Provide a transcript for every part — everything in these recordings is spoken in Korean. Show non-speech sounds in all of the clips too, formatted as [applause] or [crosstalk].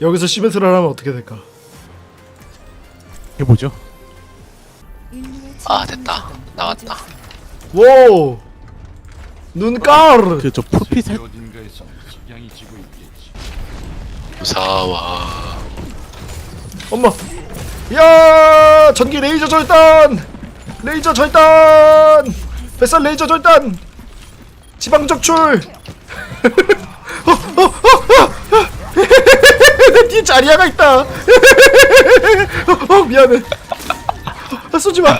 여기서 시멘트를 하면 어떻게 될까? 해보죠. 아 됐다. 나왔다. 오 눈깔! 그 저 풀핏 할 어딘가에서 석양이 지고 있겠지. 무서워 엄마! 야! 전기 레이저 절단! 레이저 절단! 뱃살 레이저 절단! 지방 적출! [laughs] 어, 어, 어, 어, 어. 내 뒤에 자리아가 있다 어, [laughs] 어 미안해 아, 쏘지 마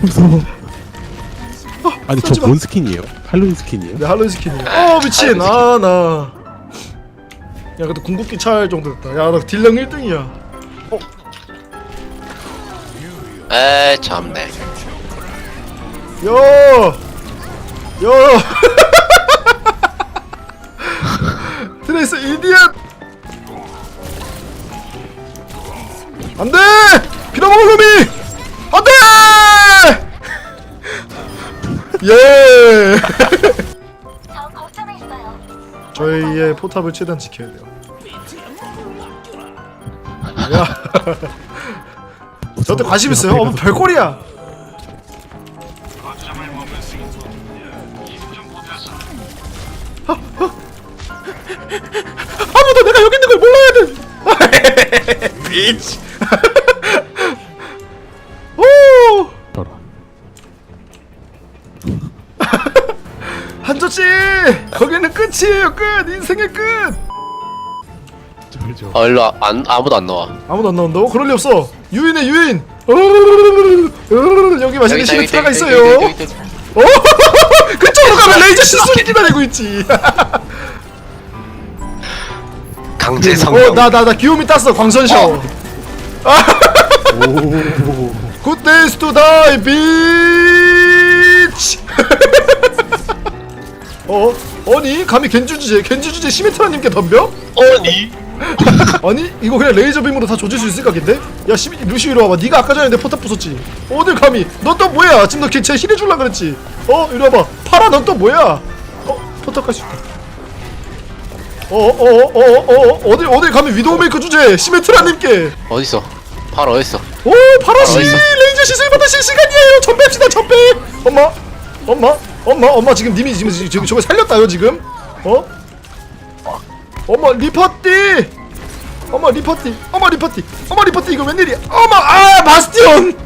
무서워. 아니 쏘지 저 마. 뭔 스킨이에요? 할로윈 스킨이에요? 내 할로윈 스킨이야 어 미친 아 나 야 그래도 궁극기 찰 정도 됐다 야나 딜량 1등이야 에이 참네 야! 야! 트레이스 이디엇! 안 돼! 빌어먹을 놈이! 안 돼! 예! 저 거점에 있어요. 저희의 포탑을 최대한 지켜야 돼요. 야! [laughs] 저한테 관심 있어요? 어, 별꼴이야! [laughs] 오 저라. [laughs] 한조씨 거기는 끝이에요 끝 인생의 끝. 어 일로 와. 안, 아무도 안 나와 아무도 안 나온다고? 그럴 리 없어. 유인해 유인. 여기 맛있는 시멘트가 있어요. 어? [laughs] 그쪽으로 가면 레이저 시술이 기다리고 있지. 강제 성령 어나 나 나 귀요미 땄어 광선 샤워. 오. Good days to die, bitch! 어? 아니? 감히 겐지 주제, 겐지 주제 시메트라님께 덤벼? 어니 [laughs] 아니? 이거 그냥 레이저 빔으로 다 조질 수 있을 것 같은데? 야, 시, 루시 이리 와봐. 네가 아까 전에 내 포탑 부쉈지? 어딜 감히? 너또 뭐야? 지금 너 걔 힐 해줄라 그랬지? 어? 이리 와봐. 파라, 넌 또 뭐야? 어? 포탑 갈 수 있다. 어, 어, 어, 어, 어, 어, 어딜, 어딜 감히 위도우 메이커 주제, 시메트라님께! 어딨어? 팔 어딨어? 오 파라시 어, 있어. 레이저 시술 받으실 시간이에요. 전배합시다 전배 엄마 엄마 엄마 엄마 지금 님이 지금 지금 저거 살렸다요 지금? 어? 엄마 리퍼띠! 엄마 리퍼띠 엄마 리퍼띠 엄마 리퍼띠 이거 웬일이야? 엄마 아 바스티온!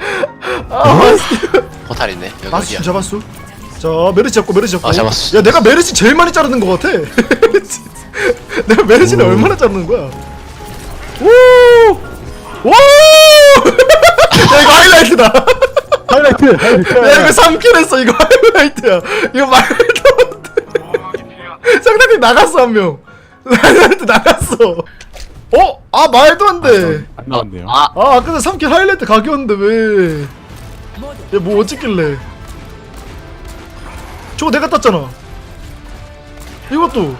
[laughs] 아 바스티온. 포탈 있네. 여기 바스티온 어디야? 잡았어 자 메르시 잡고 메르시 잡고 아, 잡았어. 야 내가 메르시 제일 많이 자르는 거 같아 [laughs] 내가 메르시를 오. 얼마나 자르는 거야 오! 오! [laughs] 야 이거 하이라이트다 [laughs] 하이라이트. 하이라이트. 야 이거 3킬 했어 이거 하이라이트야 이거 말도 안돼 상대팀 나갔어 한명 하이라이트 나갔어 어? 아 말도 안돼 안 나왔네요. 아 아 아까 3킬 하이라이트 각이었는데 왜 얘 뭐 어찌길래 저거 내가 땄잖아. 이것도.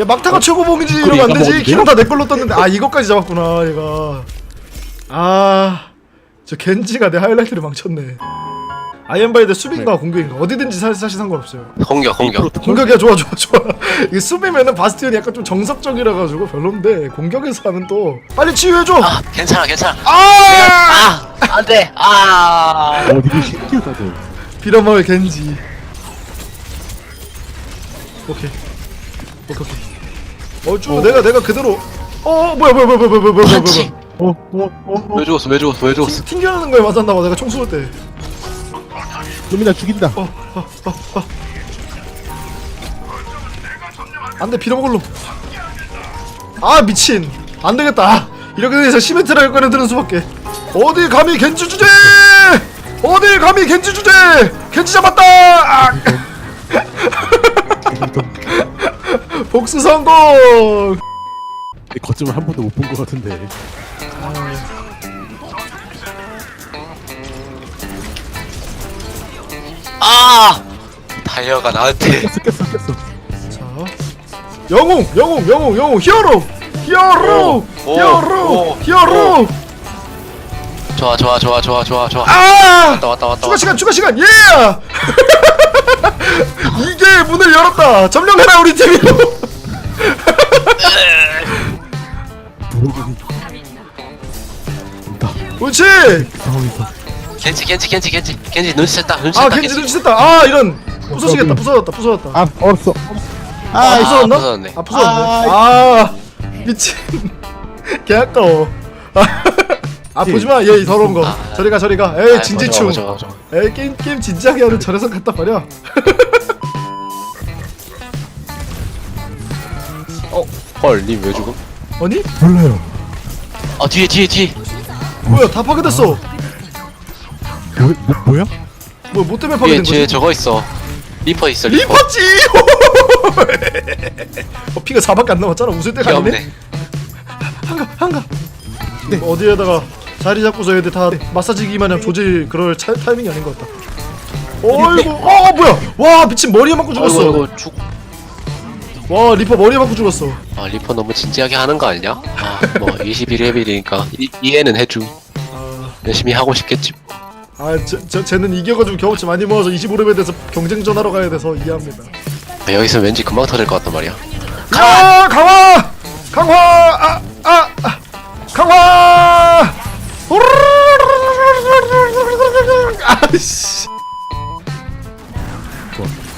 야 막타가 최고봉이지 그거 이러면 안 얘가 되지. 먹었는데요? 키랑 다내 걸로 떴는데. 아 이것까지 잡았구나 얘가. 아저 겐지가 내 하이라이트를 망쳤네. 아이언바이드 수비인가 공격인가? 어디든지 사, 사실 상관없어요. 공격 공격. 공격이야 좋아 좋아 좋아. [laughs] 이게 수비면은 바스티온이 약간 좀 정석적이라 가지고 별론데 공격에서 하면 또 빨리 치유해줘. 아 괜찮아 괜찮아. 아! 아 안돼. 아. 어 이게 신기하다. 빌어먹을 겐지 오케이 오케이 오케이 어쭈 내가 내가 그대로 어 뭐야 뭐야 뭐야 뭐야 뭐야 뭐야 뭐야 어어어 어. 어. 왜 죽었어 왜 죽었어 왜 죽었어 튕- 튕겨나는 거에 맞았나봐 내가 총 쏠때 놈이 나 죽인다. 어, 어, 어, 어. 안돼 빌어먹을 놈. 아 미친. 안 되겠다. 이렇게 돼서 시멘트를 꺼내 드는 수밖에. 어디 감히 겐지 주제? 어디 감히 겐지 주제? 겐지 잡았다. 아! [laughs] 복수 성공. 이 거점을 한 번도 못 본 것 같은데. 아 다이어가 나한테 깼어 깼어 깼어. 자, 영웅, 영웅, 영웅, 영웅, 히어로, 히어로, 오, 히어로, 오, 히어로. 좋아 좋아 좋아 좋아 좋아 좋아. 아! 왔다 왔다 왔다 추가 시간 추가 시간. 예! [laughs] 이게 문을 열었다. 점령해라 우리 팀이로 그렇지! [laughs] 겐지 겐지 겐지 겐지. 겐지 눈치 챘다 눈치챘다 아 겐지 눈치챘다. 아 이런. 부서지겠다 부서졌다 부서졌다. 아 얼었어. 아, 아, 부서졌나? 부서졌네. 아 부서졌네. 아. 미친. [laughs] 개 아까워. 아 보지마 얘 더러운 거 아, 저리가 저리가 에이 아, 진지충 맞아, 맞아, 맞아. 에이 게임 게임 진지하게 하는 저래서 갖다 버려 [laughs] 헐, 님왜 죽음? 아니? 몰라요 아 뒤에 뒤에 뒤에. 뭐야 다 파괴됐어 뭐, 뭐, 뭐야? 뭐야 뭐 때문에 뒤에 파괴된 뒤에 거지? 저거 있어. 리퍼 있어 리퍼. 리퍼지 [laughs] 어, 피가 4밖에 안 남았잖아 웃을 때가 아니네 귀엽네. 한가 한가 네. 어디에다가 자리 잡고서 애들 다 마사지기만 하면 조질 그럴 차, 타이밍이 아닌 것 같다 어이구 어 뭐야 와 미친 머리에 맞고 죽었어 아이고 이거 죽. 와 리퍼 머리에 맞고 죽었어 아 리퍼 너무 진지하게 하는 거 아니냐? [laughs] 아뭐 21레벨이니까 이, 이해는 해줌. 아, 열심히 하고 싶겠지. 아 저, 저, 쟤는 이겨가지고 경험치 많이 모아서 25레벨 돼서 경쟁전 하러 가야 돼서 이해합니다 아, 여기서 왠지 금방 터질 것 같단 말이야. 야 강화 강화 아, 아, 아 강화 씨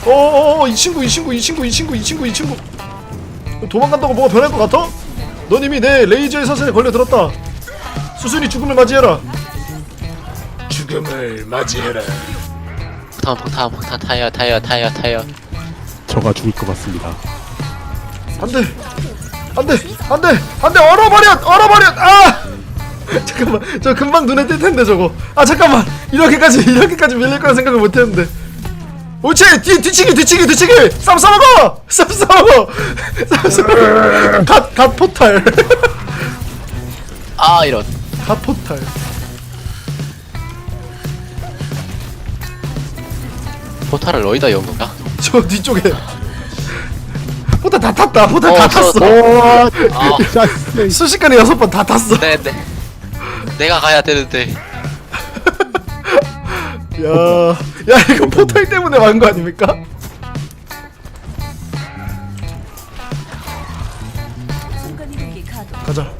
어어어 이 친구 이 친구 이 친구 이 친구 이 친구 이 친구. 도망간다고 뭐가 변할 것 같아? 넌 이미 내 레이저의 사슬에 걸려들었다. 수순이 죽음을 맞이해라. 죽음을 맞이해라. 폭탄 폭탄 폭탄 타이어 타이어 타이어 타이어. 저가 죽을 것 같습니다. 안돼. 안돼. 안돼. 안돼. 얼어버려! 얼어버려! 아 [laughs] 잠깐만 저 금방 눈에 띌 텐데 저거. 아 잠깐만. 이렇게까지 이렇게까지 밀릴 거라 생각을 못했는데. 옳지! 뒤 뒤치기 뒤치기 뒤치기! 쌈 싸먹어! [laughs] 쌈 싸먹어! [laughs] 쌈 싸먹어! 갓 갓 포탈. 아 이런. 갓 포탈. 포탈을 어디다 연 건가? 저 뒤쪽에. 포탈 다 탔다. 포탈 어, 다 저- 탔어. 아. 자, 순식간에 여섯 번 다 탔어. 네네. 내가 가야 되는데. [laughs] 야, 야 이거 포탈 때문에 완거 아닙니까? 가자.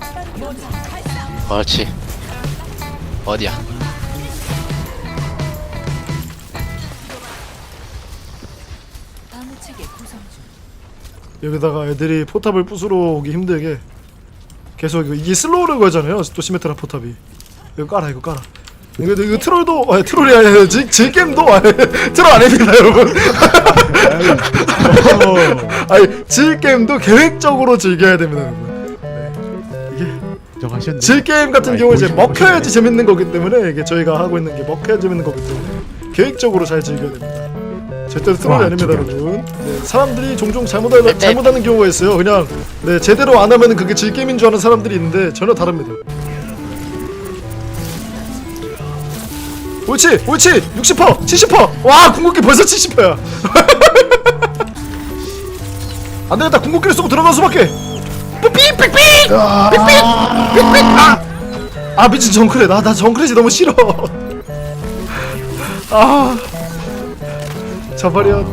그렇지. 어디야? 여기다가 애들이 포탑을 부수러 오기 힘들게 계속 이게 슬로우를 거잖아요. 또 시메트라 포탑이. 이거 깔아 이거 깔아. 이거 이거 트롤도 아 트롤이 아니라 질, 질겜도 아, 트롤 아닙니다 여러분. [laughs] 아니 질겜도 계획적으로 즐겨야 됩니다 여러분. 네. 정하셨네 질 게임 같은 경우 이제 먹혀야지. 재밌는 거기 때문에 이게 저희가 하고 있는 게 먹혀야 재밌는 거기 때문에 계획적으로 잘 즐겨야 됩니다. 절대로 트롤이 와, 아닙니다, 여러분. 네, 사람들이 종종 잘못하, 잘못하는 경우가 있어요. 그냥 네, 제대로 안 하면 그게 질게임인 줄 아는 사람들이 있는데 전혀 다릅니다. 옳지, 옳지, 60%, 70%. 와, 궁극기 벌써 70%야. [laughs] 안 되겠다, 궁극기를 쏘고 들어갈 수밖에. 삐삐, 삐삐, 삐삐, 삐삐. 아, 아 미친 정크렛. 나, 나 정크렛이 너무 싫어. [laughs] 아, 저버려.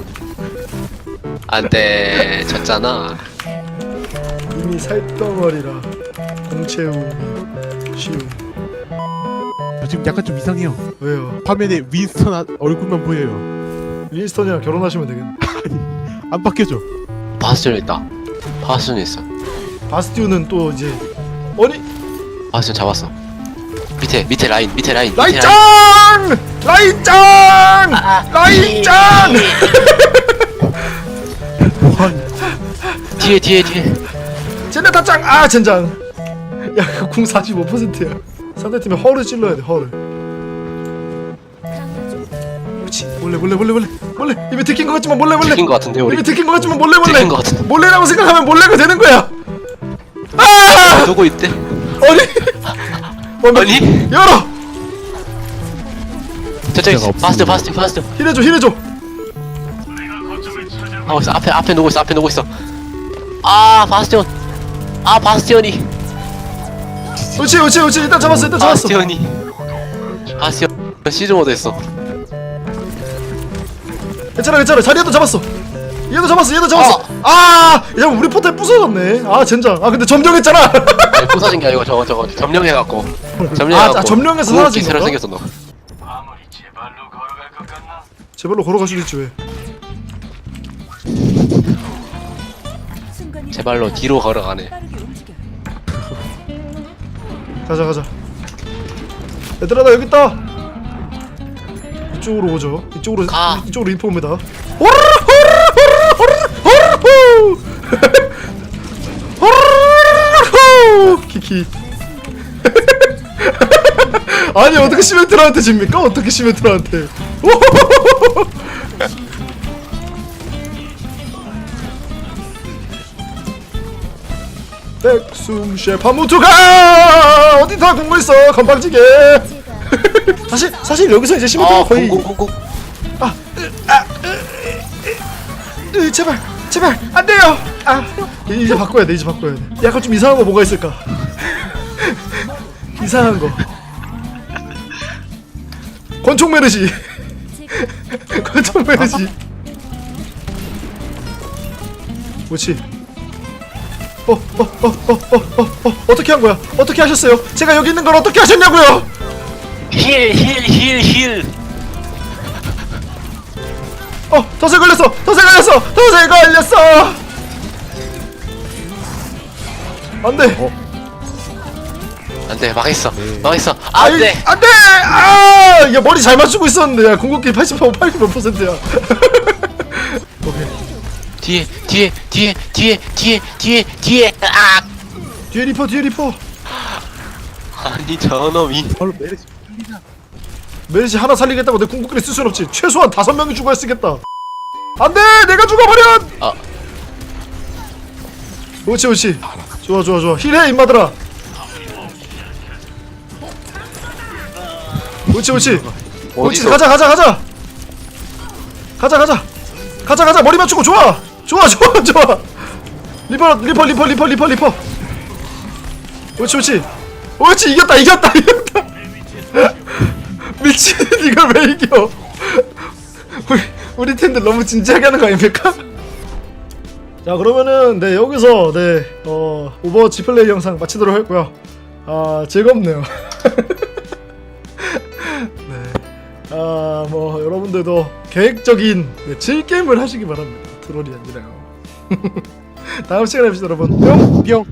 안돼 졌잖아. 이미 살덩어리라. 공채움이 쉬움. 저 지금 약간 좀 이상해요 왜요? 화면에 윈스턴 아- 얼굴만 보여요 윈스턴이랑 결혼하시면 되겠네. 안 바뀌어져 바스전 있다. 바스전 있어. 바스티오는 또 이제 아니 바스전 잡았어. 밑에 밑에 라인 밑에 라인 밑에! 라인. 라인짱! 라인짱! 뭐하니 뒤에 뒤에 뒤에. 젠다타짱! 아 젠장. 야, 그궁 45%야. 상대팀에 허를 찔러야 돼, 허를. 그렇지. 몰래 몰래 몰래 몰래 몰래 입에 들킨 것 같지만 몰래 몰래 들킨 것 같은데 우리. 입에 들킨 것 같지만 몰래 몰래 들킨 것 같은데. 몰래라고 생각하면 몰래가 되는 거야. 아! 누구 있대? 아니. 어, 아니? 열어. 저쪽에 있어. 바스트 없습니다. 바스트 바스트. 힐해줘 힐해줘. 하고 있어. 앞에 앞에 누구 있어. 앞에 누구 있어. 아 바스티온. 아 바스티온이. 그렇지 그렇지 그렇지 일단 잡았어 일단 잡았어. 바스티온이. 바스티온 시즌 모드 했어. 괜찮아 괜찮아 자리에도 잡았어. 얘도 잡았어 얘도 잡았어 어. 아 야, 우리 포탈 부서졌네 아 젠장 아 근데 점령했잖아 아니 부서진 게 아니고 저거 저거 점령해갖고 점령해갖고 아, 점령해서 사라진 새로 건가? 생겼어 너 아무리 제 발로 걸어갈 것 같나? 제발로 있지 왜 제 발로 뒤로 걸어가네. [laughs] 가자 가자. 얘들아 나 여기 있다! 이쪽으로 오죠. 이쪽으로 가. 이쪽으로 인포 옵니다. 호르르 호르르 호르르 호르르 호르르 [laughs] 키키 [laughs] 아니 어떻게 시멘트라한테 집니까? 어떻게 시멘트라한테? [laughs] 백숨 셰파무투가! 어디 다 공부 있어 건방지게. [laughs] 사실 사실 여기서 이제 시멘트가 아 거의 공공공공 으, 제발 제발 안 돼요! 아 이제 바꿔야 돼 이제 바꿔야 돼. 약간 좀 이상한 거 뭐가 있을까? [laughs] 이상한 거 권총 메르시. [laughs] 권총 메르시. 그렇지? 어어 어 어 어 어 어떻게 한 거야? 어떻게 하셨어요? 제가 여기 있는 걸 어떻게 하셨냐고요? 힐 힐 힐 힐. 어 덫에 걸렸어. 덫에 걸렸어. 덫에 걸렸어. 안 돼 안돼 망했어. 망했어. 아이, 안돼 안돼! 아 이게 머리 잘 맞추고 있었는데 야 궁극기 80% 80몇 퍼센트야. [laughs] 오케이. 뒤에 뒤에 뒤에 뒤에 뒤에 뒤에 뒤에. 아! 뒤에 리퍼 뒤에 리퍼. 아니 저놈이. 바로 메르시. 메리시 하나 살리겠다고 내 궁극기를 쓸 순 없지. 최소한 다섯 명이 죽어야 쓰겠다. 안돼! 내가 죽어버려! 아. 옳지 옳지. 좋아 좋아 좋아. 힐해 임마들아 옳지 옳지. 옳지 어디서? 가자 가자 가자. 가자 가자. 가자 가자. 머리 맞추고 좋아. 좋아 [laughs] 좋아 좋아. 리퍼 리퍼 리퍼 리퍼 리퍼 리퍼. 옳지 옳지. 옳지 이겼다 이겼다 이겼다. [laughs] 미친 이걸 왜 이겨? 우리 우리 팀들 너무 진지하게 하는 거 아닙니까? 자 그러면은 네 여기서 네 어 오버워치 플레이 영상 마치도록 하고요. 아 즐겁네요. 네 [laughs] 아 뭐 여러분들도 계획적인 네, 즐게임을 하시기 바랍니다. 트롤이 아니라요. [laughs] 다음 시간에 뵙시다 여러분. 뿅! 뿅